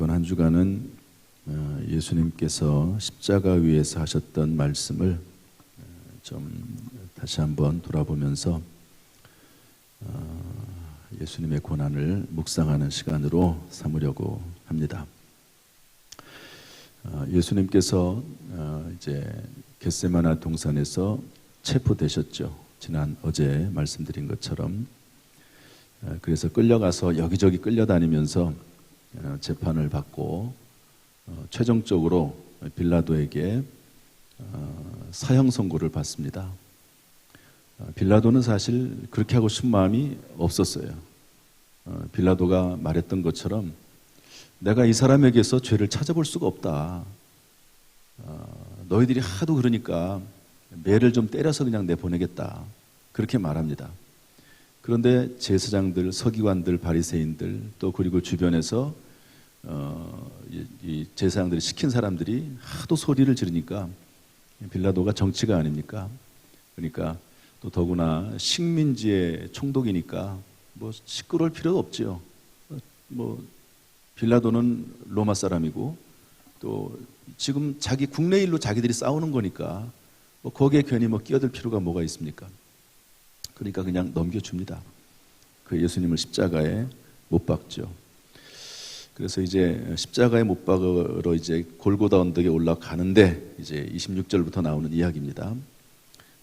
이번 한 주간은 어, 예수님께서 십자가 위에서 하셨던 말씀을 어, 좀 다시 한번 돌아보면서 어, 예수님의 고난을 묵상하는 시간으로 삼으려고 합니다. 예수님께서 이제 겟세마나 동산에서 체포되셨죠. 지난 어제 말씀드린 것처럼 그래서 끌려가서 여기저기 끌려다니면서 어, 재판을 받고 어, 최종적으로 빌라도에게 어, 사형 선고를 받습니다. 빌라도는 사실 그렇게 하고 싶은 마음이 없었어요. 빌라도가 말했던 것처럼 내가 이 사람에게서 죄를 찾아볼 수가 없다. 너희들이 하도 그러니까 매를 좀 때려서 그냥 내보내겠다. 그렇게 말합니다. 그런데 제사장들, 서기관들, 바리새인들 또 그리고 주변에서 어, 이, 이 제사장들이 시킨 사람들이 하도 소리를 지르니까 빌라도가 정치가 아닙니까? 그러니까 또 더구나 식민지의 총독이니까 뭐 시끄러울 필요도 없지요. 뭐 빌라도는 로마 사람이고 또 지금 자기 국내 일로 자기들이 싸우는 거니까 뭐 거기에 괜히 뭐 끼어들 필요가 뭐가 있습니까? 그러니까 그냥 넘겨줍니다. 그 예수님을 십자가에 못 박죠. 그래서 이제 십자가에 못 박으러 이제 골고다 언덕에 올라가는데 이제 26절부터 나오는 이야기입니다.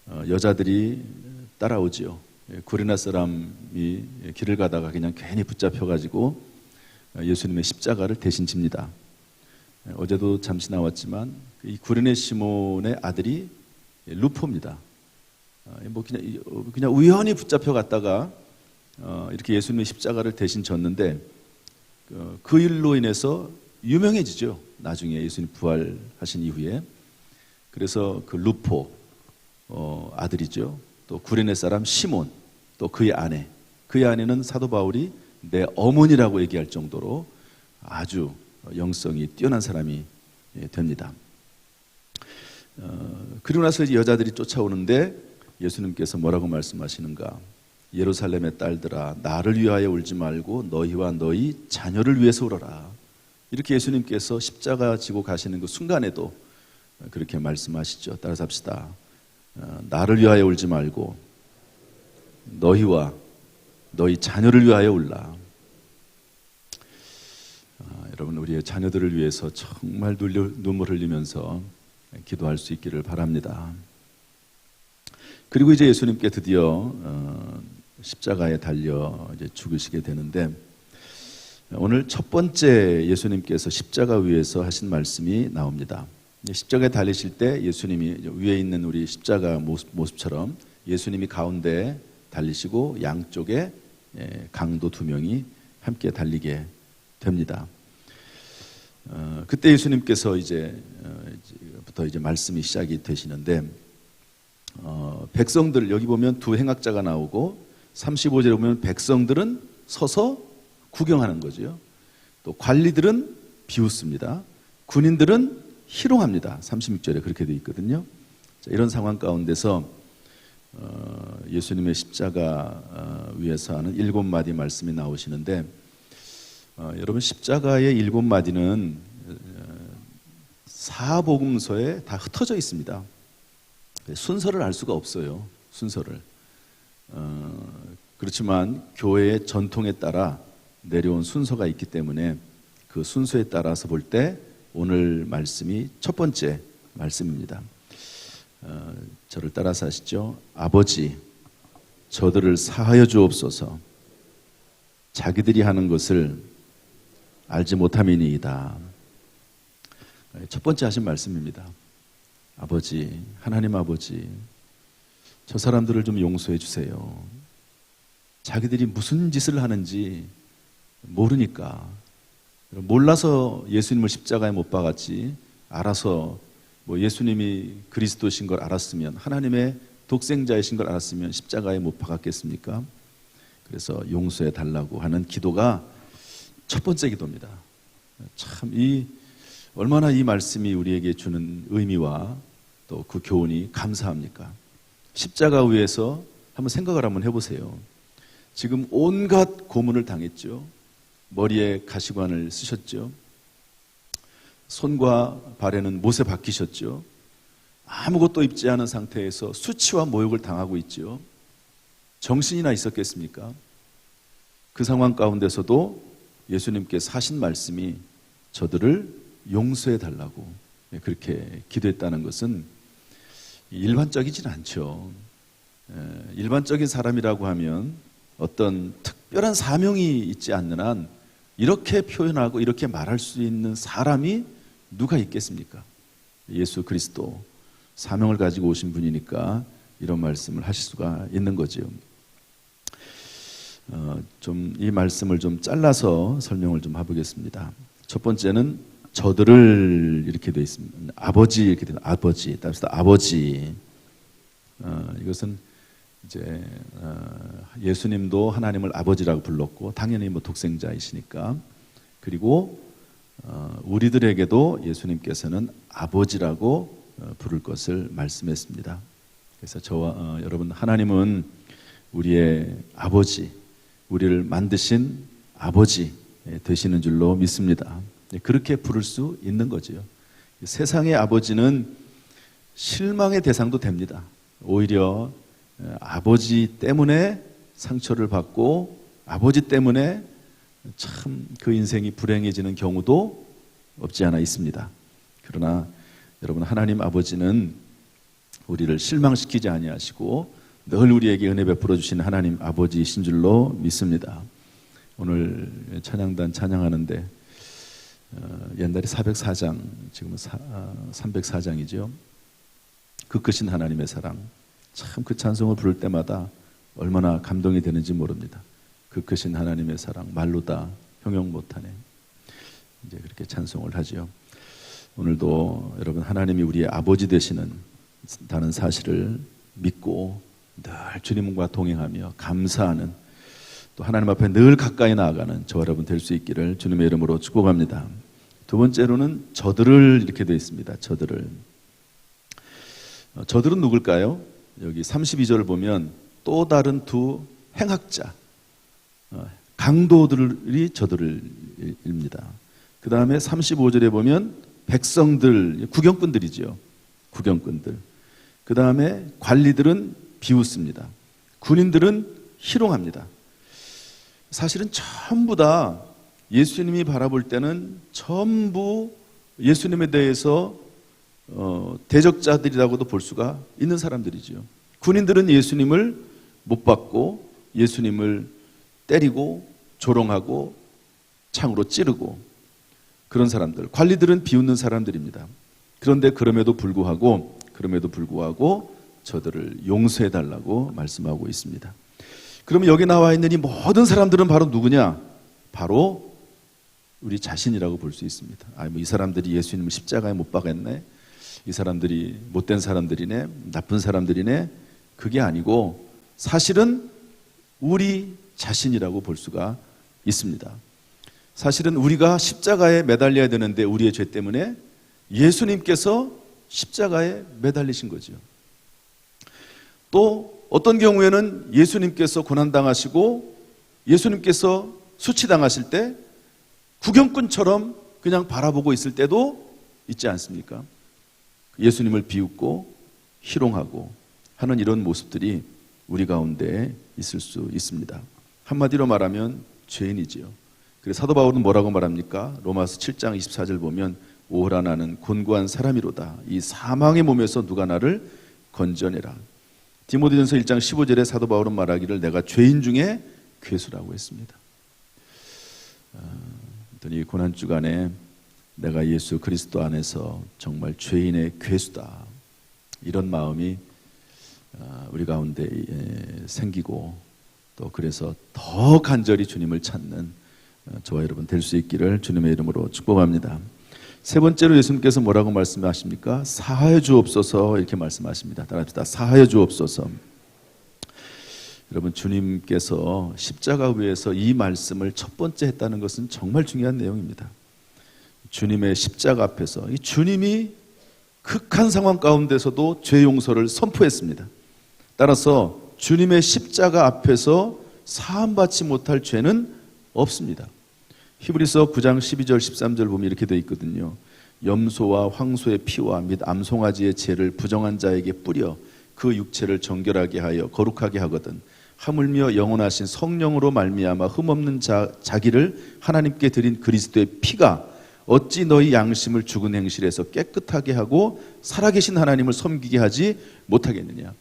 어, 여자들이 따라오지요. 예, 구리나 사람이 길을 가다가 그냥 괜히 붙잡혀가지고 예수님의 십자가를 대신 집니다. 예, 어제도 잠시 나왔지만 이 구레네 시몬의 아들이 루포입니다. 어, 뭐 그냥 어, 그냥 우연히 붙잡혀 갔다가 어, 이렇게 예수님의 십자가를 대신 졌는데 그 일로 인해서 유명해지죠. 나중에 예수님 부활하신 이후에 그래서 그 루포 아들이죠. 또 구레네 사람 시몬 또 그의 아내 그의 아내는 사도 바울이 내 어머니라고 얘기할 정도로 아주 영성이 뛰어난 사람이 예, 됩니다. 그리고 나서 여자들이 쫓아오는데 예수님께서 뭐라고 말씀하시는가? 예루살렘의 딸들아, 나를 위하여 울지 말고 너희와 너희 자녀를 위해서 울어라. 이렇게 예수님께서 십자가 지고 가시는 그 순간에도 그렇게 말씀하시죠. 따라서 합시다. 어, 나를 위하여 울지 말고 너희와 너희 자녀를 위하여 울라. 아, 여러분 우리의 자녀들을 위해서 정말 눈물 흘리면서 기도할 수 있기를 바랍니다. 그리고 이제 예수님께 드디어 어, 십자가에 달려 이제 죽으시게 되는데 오늘 첫 번째 예수님께서 십자가 위에서 하신 말씀이 나옵니다. 십자가에 달리실 때 예수님이 위에 있는 우리 십자가 모습, 처럼 예수님이 가운데 달리시고 양쪽에 예, 강도 두 명이 함께 달리게 됩니다. 어, 그때 예수님께서 이제 어, 부터 이제 말씀이 시작이 되시는데 어, 백성들 여기 보면 두 행악자가 나오고 35절에 보면 백성들은 서서 구경하는 거죠. 또 관리들은 비웃습니다. 군인들은 희롱합니다. 36절에 그렇게 되어 있거든요. 자, 이런 상황 가운데서 어, 예수님의 십자가 어, 위에서 하는 일곱 마디 말씀이 나오시는데 어, 여러분 십자가의 일곱 마디는 어, 사복음서에 다 흩어져 있습니다. 순서를 알 수가 없어요. 순서를. 어, 그렇지만 교회의 전통에 따라 내려온 순서가 있기 때문에 그 순서에 따라서 볼 때 오늘 말씀이 첫 번째 말씀입니다. 어, 저를 따라서 하시죠. 아버지, 저들을 사하여 주옵소서. 자기들이 하는 것을 알지 못함이니이다. 첫 번째 하신 말씀입니다. 아버지, 하나님 아버지, 저 사람들을 좀 용서해 주세요. 자기들이 무슨 짓을 하는지 모르니까. 몰라서 예수님을 십자가에 못 박았지, 알아서 뭐 예수님이 그리스도신 걸 알았으면, 하나님의 독생자이신 걸 알았으면 십자가에 못 박았겠습니까? 그래서 용서해 달라고 하는 기도가 첫 번째 기도입니다. 참, 이, 얼마나 이 말씀이 우리에게 주는 의미와 또 그 교훈이 감사합니까? 십자가 위에서 한번 생각을 한번 해보세요. 지금 온갖 고문을 당했죠. 머리에 가시관을 쓰셨죠. 손과 발에는 못에 박히셨죠. 아무것도 입지 않은 상태에서 수치와 모욕을 당하고 있죠. 정신이나 있었겠습니까? 그 상황 가운데서도 예수님께서 하신 말씀이 저들을 용서해 달라고 그렇게 기도했다는 것은 일반적이진 않죠. 에, 일반적인 사람이라고 하면 어떤 특별한 사명이 있지 않는 한 이렇게 표현하고 이렇게 말할 수 있는 사람이 누가 있겠습니까? 예수 그리스도 사명을 가지고 오신 분이니까 이런 말씀을 하실 수가 있는 거지요. 어, 좀 이 말씀을 좀 잘라서 설명을 좀 해보겠습니다. 첫 번째는 저들을 이렇게 돼 있습니다. 아버지 이렇게 되 아버지, 따라서 아버지. 어, 이것은 이제 어, 예수님도 하나님을 아버지라고 불렀고 당연히 뭐 독생자이시니까 그리고 어, 우리들에게도 예수님께서는 아버지라고 어, 부를 것을 말씀했습니다. 그래서 저와 어, 여러분 하나님은 우리의 아버지, 우리를 만드신 아버지 되시는 줄로 믿습니다. 네, 그렇게 부를 수 있는 거지요. 세상의 아버지는 실망의 대상도 됩니다. 오히려 어, 아버지 때문에 상처를 받고 아버지 때문에 참 그 인생이 불행해지는 경우도 없지 않아 있습니다. 그러나 여러분 하나님 아버지는 우리를 실망시키지 아니하시고 늘 우리에게 은혜 베풀어 주시는 하나님 아버지이신 줄로 믿습니다. 오늘 찬양단 찬양하는데 어, 옛날에 404장 지금은 304장이죠. 그 크신 하나님의 사랑 참 그 찬송을 부를 때마다 얼마나 감동이 되는지 모릅니다. 그 크신 하나님의 사랑 말로 다 형용 못하네. 이제 그렇게 찬송을 하지요. 오늘도 여러분 하나님이 우리의 아버지 되시는 다는 사실을 믿고 늘 주님과 동행하며 감사하는 또 하나님 앞에 늘 가까이 나아가는 저 여러분 될 수 있기를 주님의 이름으로 축복합니다. 두 번째로는 저들을 이렇게 되어 있습니다. 저들을 어, 저들은 누굴까요? 여기 32절을 보면 또 다른 두 행학자 어, 강도들이 저들을입니다. 그 다음에 35절에 보면 백성들 구경꾼들이지요. 구경꾼들. 그 다음에 관리들은 비웃습니다. 군인들은 희롱합니다. 사실은 전부 다 예수님이 바라볼 때는 전부 예수님에 대해서 어, 대적자들이라고도 볼 수가 있는 사람들이지요. 군인들은 예수님을 못 받고 예수님을 때리고 조롱하고 창으로 찌르고 그런 사람들. 관리들은 비웃는 사람들입니다. 그런데 그럼에도 불구하고 그럼에도 불구하고 저들을 용서해 달라고 말씀하고 있습니다. 그러면 여기 나와 있는 이 모든 사람들은 바로 누구냐? 바로 우리 자신이라고 볼 수 있습니다. 아, 뭐이 사람들이 예수님을 십자가에 못 박았네. 이 사람들이 못된 사람들이네. 나쁜 사람들이네. 그게 아니고 사실은 우리 자신이라고 볼 수가 있습니다. 사실은 우리가 십자가에 매달려야 되는데 우리의 죄 때문에 예수님께서 십자가에 매달리신 거죠. 또 어떤 경우에는 예수님께서 고난당하시고 예수님께서 수치당하실 때 구경꾼처럼 그냥 바라보고 있을 때도 있지 않습니까? 예수님을 비웃고 희롱하고 하는 이런 모습들이 우리 가운데 있을 수 있습니다. 한마디로 말하면 죄인이지요. 그래서 사도 바울은 뭐라고 말합니까? 로마서 7장 24절 보면 오라 나는 곤고한 사람이로다. 이 사망의 몸에서 누가 나를 건져내라. 디모데전서 1장 15절에 사도 바울은 말하기를 내가 죄인 중에 괴수라고 했습니다. 어, 이 고난 주간에 내가 예수 그리스도 안에서 정말 죄인의 괴수다. 이런 마음이 어, 우리 가운데 생기고 또 그래서 더 간절히 주님을 찾는 어, 저와 여러분 될 수 있기를 주님의 이름으로 축복합니다. 세 번째로 예수님께서 뭐라고 말씀하십니까? 사하여 주옵소서 이렇게 말씀하십니다. 따라합시다. 사하여 주옵소서. 여러분 주님께서 십자가 위에서 이 말씀을 첫 번째 했다는 것은 정말 중요한 내용입니다. 주님의 십자가 앞에서 이 주님이 극한 상황 가운데서도 죄 용서를 선포했습니다. 따라서 주님의 십자가 앞에서 사함받지 못할 죄는 없습니다. 히브리서 9장 12절 13절 보면 이렇게 되어 있거든요. 염소와 황소의 피와 및 암송아지의 죄를 부정한 자에게 뿌려 그 육체를 정결하게 하여 거룩하게 하거든 하물며 영원하신 성령으로 말미암아 흠없는 자, 자기를 하나님께 드린 그리스도의 피가 어찌 너희 양심을 죽은 행실에서 깨끗하게 하고 살아계신 하나님을 섬기게 하지 못하겠느냐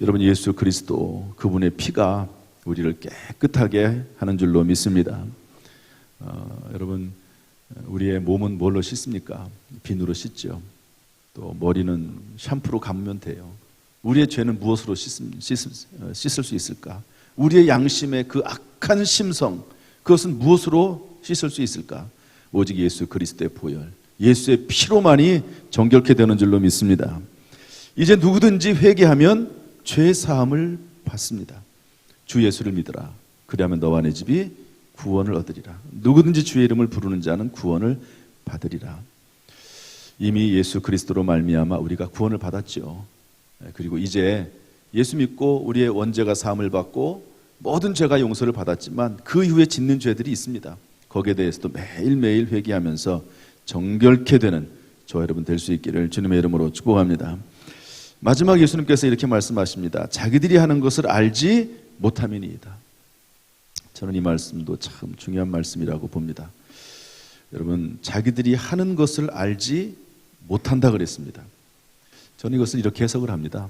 여러분 예수 그리스도 그분의 피가 우리를 깨끗하게 하는 줄로 믿습니다. 어, 여러분 우리의 몸은 뭘로 씻습니까? 비누로 씻죠. 또 머리는 샴푸로 감으면 돼요. 우리의 죄는 무엇으로 씻음, 씻을, 어, 씻을 수 있을까? 우리의 양심의 그 악한 심성 그것은 무엇으로 씻을 수 있을까? 오직 예수 그리스도의 보혈, 예수의 피로만이 정결케 되는 줄로 믿습니다. 이제 누구든지 회개하면 죄 사함을 받습니다. 주 예수를 믿으라. 그리하면 너와 내 집이 구원을 얻으리라. 누구든지 주의 이름을 부르는 자는 구원을 받으리라. 이미 예수 그리스도로 말미암아 우리가 구원을 받았죠. 예, 그리고 이제 예수 믿고 우리의 원죄가 사함을 받고 모든 죄가 용서를 받았지만 그 이후에 짓는 죄들이 있습니다. 거기에 대해서도 매일매일 회개하면서 정결케 되는 저 여러분 될 수 있기를 주님의 이름으로 축복합니다. 마지막 예수님께서 이렇게 말씀하십니다. 자기들이 하는 것을 알지 못함이니이다. 저는 이 말씀도 참 중요한 말씀이라고 봅니다. 여러분, 자기들이 하는 것을 알지 못한다 그랬습니다. 저는 이것을 이렇게 해석을 합니다.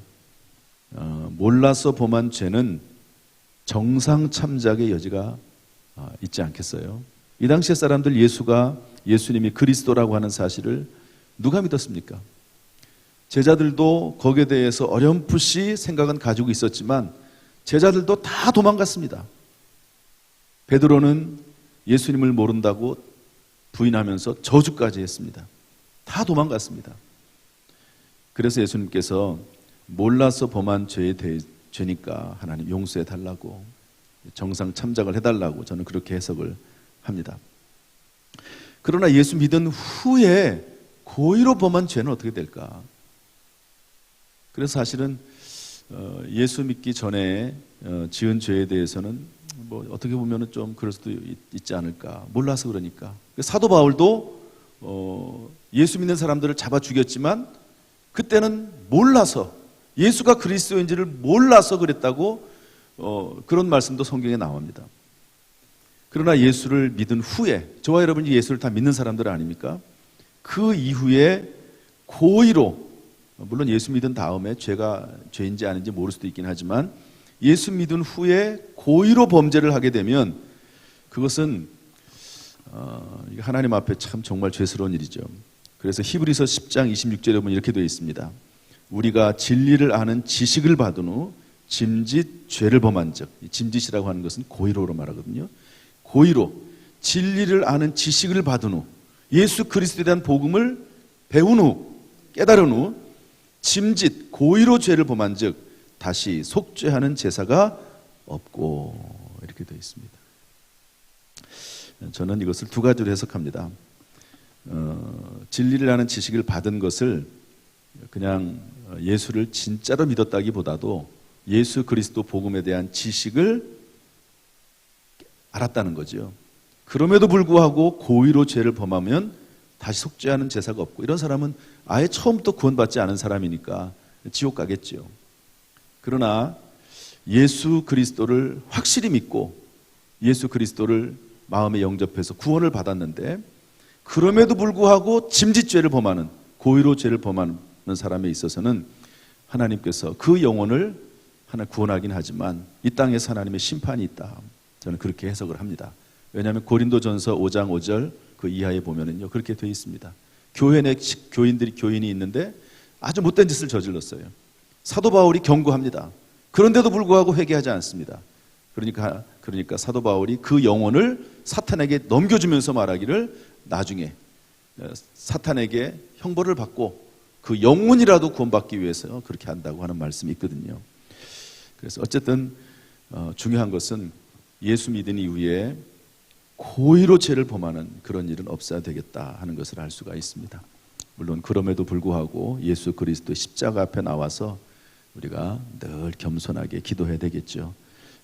어, 몰라서 범한 죄는 정상 참작의 여지가 어, 있지 않겠어요? 이 당시의 사람들 예수가 예수님이 그리스도라고 하는 사실을 누가 믿었습니까? 제자들도 거기에 대해서 어렴풋이 생각은 가지고 있었지만 제자들도 다 도망갔습니다. 베드로는 예수님을 모른다고 부인하면서 저주까지 했습니다. 다 도망갔습니다. 그래서 예수님께서 몰라서 범한 죄에 대해 죄니까 하나님 용서해 달라고 정상 참작을 해달라고 저는 그렇게 해석을 합니다. 그러나 예수 믿은 후에 고의로 범한 죄는 어떻게 될까? 그래서 사실은 어, 예수 믿기 전에 어, 지은 죄에 대해서는 뭐 어떻게 보면은 좀 그럴 수도 있 지 않을까 몰라서 그러니까 사도 바울도 어, 예수 믿는 사람들을 잡아 죽였지만 그때는 몰라서 예수가 그리스도인지를 몰라서 그랬다고 그런 말씀도 성경에 나옵니다. 그러나 예수를 믿은 후에 저와 여러분이 예수를 다 믿는 사람들 아닙니까? 그 이후에 고의로 물론 예수 믿은 다음에 죄가 죄인지 아닌지 모를 수도 있긴 하지만 예수 믿은 후에 고의로 범죄를 하게 되면 그것은 어, 하나님 앞에 참 정말 죄스러운 일이죠. 그래서 히브리서 10장 26절에 보면 이렇게 되어 있습니다. 우리가 진리를 아는 지식을 받은 후 짐짓 죄를 범한 적, 짐짓이라고 하는 것은 고의로로 말하거든요. 고의로 진리를 아는 지식을 받은 후 예수 그리스도에 대한 복음을 배운 후 깨달은 후 짐짓 고의로 죄를 범한 즉 다시 속죄하는 제사가 없고 이렇게 되어 있습니다. 저는 이것을 두 가지로 해석합니다. 어, 진리를 아는 지식을 받은 것을 그냥 예수를 진짜로 믿었다기보다도 예수 그리스도 복음에 대한 지식을 알았다는 거죠. 그럼에도 불구하고 고의로 죄를 범하면 다시 속죄하는 제사가 없고 이런 사람은 아예 처음부터 구원받지 않은 사람이니까 지옥 가겠죠. 그러나 예수 그리스도를 확실히 믿고 예수 그리스도를 마음에 영접해서 구원을 받았는데 그럼에도 불구하고 짐짓죄를 범하는 고의로 죄를 범하는 사람에 있어서는 하나님께서 그 영혼을 하나 구원하긴 하지만 이 땅에서 하나님의 심판이 있다. 저는 그렇게 해석을 합니다. 왜냐하면 고린도전서 5장 5절 그 이하에 보면은요 그렇게 되어 있습니다. 교회 내 교인들이 교인이 있는데 아주 못된 짓을 저질렀어요. 사도 바울이 경고합니다. 그런데도 불구하고 회개하지 않습니다. 그러니까 그러니까 사도 바울이 그 영혼을 사탄에게 넘겨주면서 말하기를 나중에 어, 사탄에게 형벌을 받고 그 영혼이라도 구원받기 위해서 그렇게 한다고 하는 말씀이 있거든요. 그래서 어쨌든 어, 중요한 것은 예수 믿은 이후에 고의로 죄를 범하는 그런 일은 없어야 되겠다 하는 것을 알 수가 있습니다. 물론 그럼에도 불구하고 예수 그리스도 십자가 앞에 나와서 우리가 늘 겸손하게 기도해야 되겠죠.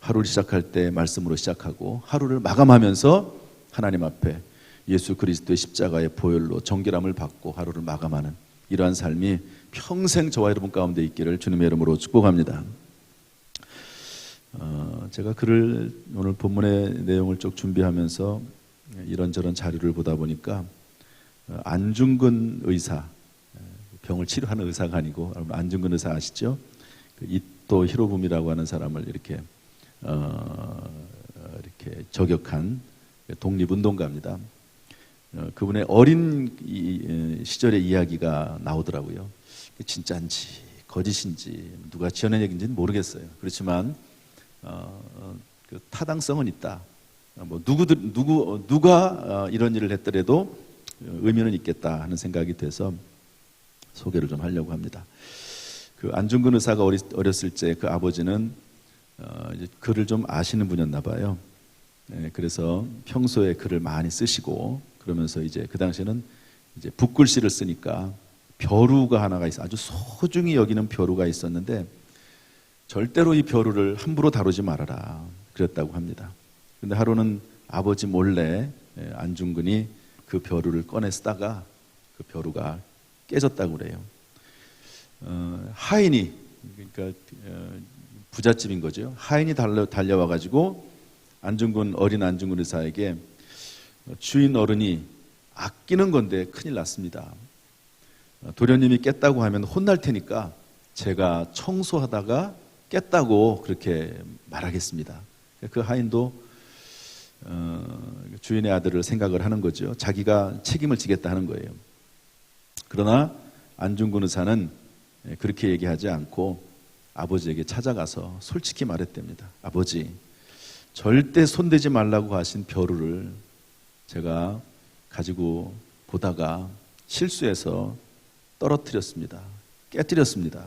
하루를 시작할 때 말씀으로 시작하고 하루를 마감하면서 하나님 앞에 예수 그리스도의 십자가의 보혈로 정결함을 받고 하루를 마감하는 이러한 삶이 평생 저와 여러분 가운데 있기를 주님의 이름으로 축복합니다. 어, 제가 글을 오늘 본문의 내용을 쭉 준비하면서 이런저런 자료를 보다 보니까 어, 안중근 의사 병을 치료하는 의사가 아니고 안중근 의사 아시죠? 그 이토 히로부미라고 하는 사람을 이렇게 어, 이렇게 저격한 독립운동가입니다. 어, 그분의 어린 이, 시절의 이야기가 나오더라고요. 진짜인지 거짓인지 누가 지어낸 얘기인지는 모르겠어요. 그렇지만 어, 그 타당성은 있다. 뭐 누구들 누구 누가 어, 이런 일을 했더라도 의미는 있겠다 하는 생각이 돼서 소개를 좀 하려고 합니다. 그 안중근 의사가 어렸을 때 그 아버지는 어, 이제 글을 좀 아시는 분이었나 봐요. 네, 그래서 평소에 글을 많이 쓰시고 그러면서 이제 그 당시에는 이제 붓글씨를 쓰니까 벼루가 하나가 있어 아주 소중히 여기는 벼루가 있었는데 절대로 이 벼루를 함부로 다루지 말아라 그랬다고 합니다. 근데 하루는 아버지 몰래 예, 안중근이 그 벼루를 꺼내 쓰다가 그 벼루가 깨졌다고 그래요. 어, 하인이 그러니까 어, 부잣집인 거죠. 하인이 달려 달려와 가지고 안중근 어린 안중근 의사에게 주인 어른이 아끼는 건데 큰일 났습니다. 어, 도련님이 깼다고 하면 혼날 테니까 제가 청소하다가 깼다고 그렇게 말하겠습니다. 그 하인도 어, 주인의 아들을 생각을 하는 거죠. 자기가 책임을 지겠다 하는 거예요. 그러나 안중근 의사는 그렇게 얘기하지 않고 아버지에게 찾아가서 솔직히 말했답니다. 아버지, 절대 손대지 말라고 하신 벼루를 제가 가지고 보다가 실수해서 떨어뜨렸습니다. 깨뜨렸습니다.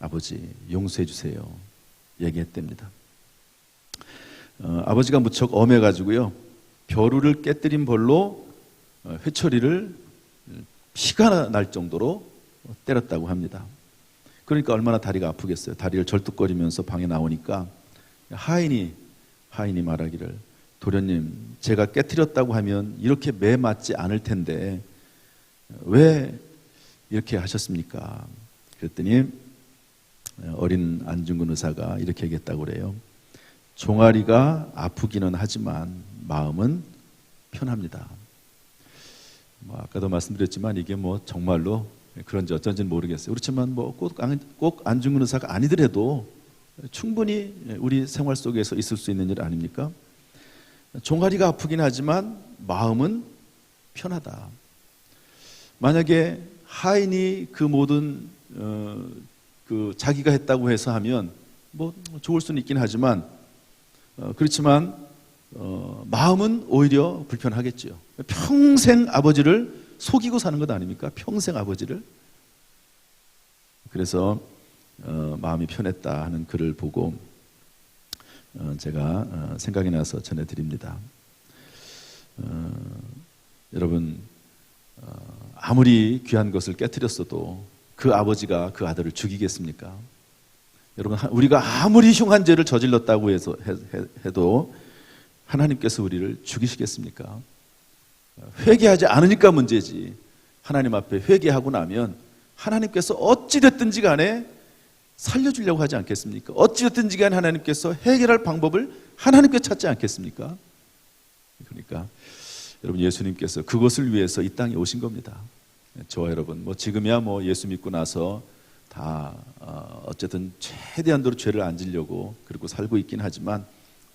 아버지, 용서해 주세요. 얘기했답니다. 어, 아버지가 무척 엄해가지고요. 벼루를 깨뜨린 벌로 어, 회초리를 피가 날 정도로 때렸다고 합니다. 그러니까 얼마나 다리가 아프겠어요. 다리를 절뚝거리면서 방에 나오니까 하인이 하인이 말하기를 도련님 제가 깨뜨렸다고 하면 이렇게 매 맞지 않을 텐데 왜 이렇게 하셨습니까? 그랬더니 어린 안중근 의사가 이렇게 얘기했다고 그래요. 종아리가 아프기는 하지만 마음은 편합니다. 뭐 아까도 말씀드렸지만 이게 뭐 정말로 그런지 어쩐지는 모르겠어요. 그렇지만 뭐꼭 안중근 의사가 아니더라도 충분히 우리 생활 속에서 있을 수 있는 일 아닙니까? 종아리가 아프긴 하지만 마음은 편하다. 만약에 하인이 그 모든 어, 그 자기가 했다고 해서 하면 뭐 좋을 수는 있긴 하지만 어, 그렇지만 어, 마음은 오히려 불편하겠죠. 평생 아버지를 속이고 사는 것 아닙니까? 평생 아버지를. 그래서 어, 마음이 편했다 하는 글을 보고 어, 제가 어, 생각이 나서 전해드립니다. 어, 여러분 어, 아무리 귀한 것을 깨뜨렸어도 그 아버지가 그 아들을 죽이겠습니까? 여러분 우리가 아무리 흉한 죄를 저질렀다고 해서 해도 하나님께서 우리를 죽이시겠습니까? 회개하지 않으니까 문제지. 하나님 앞에 회개하고 나면 하나님께서 어찌 됐든지 간에 살려주려고 하지 않겠습니까? 어찌 됐든지 간에 하나님께서 해결할 방법을 하나님께 찾지 않겠습니까? 그러니까 여러분 예수님께서 그것을 위해서 이 땅에 오신 겁니다. 저와 여러분 뭐 지금이야 뭐 예수 믿고 나서 다 어, 어쨌든 최대한도로 죄를 안 지려고 그리고 살고 있긴 하지만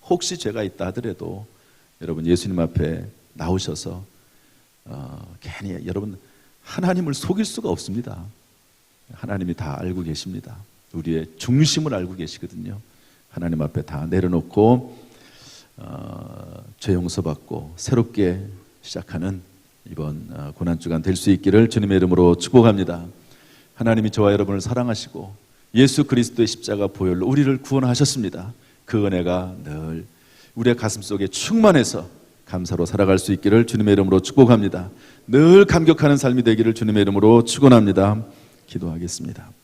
혹시 죄가 있다 하더라도 여러분 예수님 앞에 나오셔서 어, 괜히 여러분 하나님을 속일 수가 없습니다. 하나님이 다 알고 계십니다. 우리의 중심을 알고 계시거든요. 하나님 앞에 다 내려놓고 어, 죄 용서받고 새롭게 시작하는 이번 어, 고난 주간 될 수 있기를 주님의 이름으로 축복합니다. 하나님이 저와 여러분을 사랑하시고 예수 그리스도의 십자가 보혈로 우리를 구원하셨습니다. 그 은혜가 늘 우리의 가슴 속에 충만해서 감사로 살아갈 수 있기를 주님의 이름으로 축복합니다. 늘 감격하는 삶이 되기를 주님의 이름으로 축원합니다. 기도하겠습니다.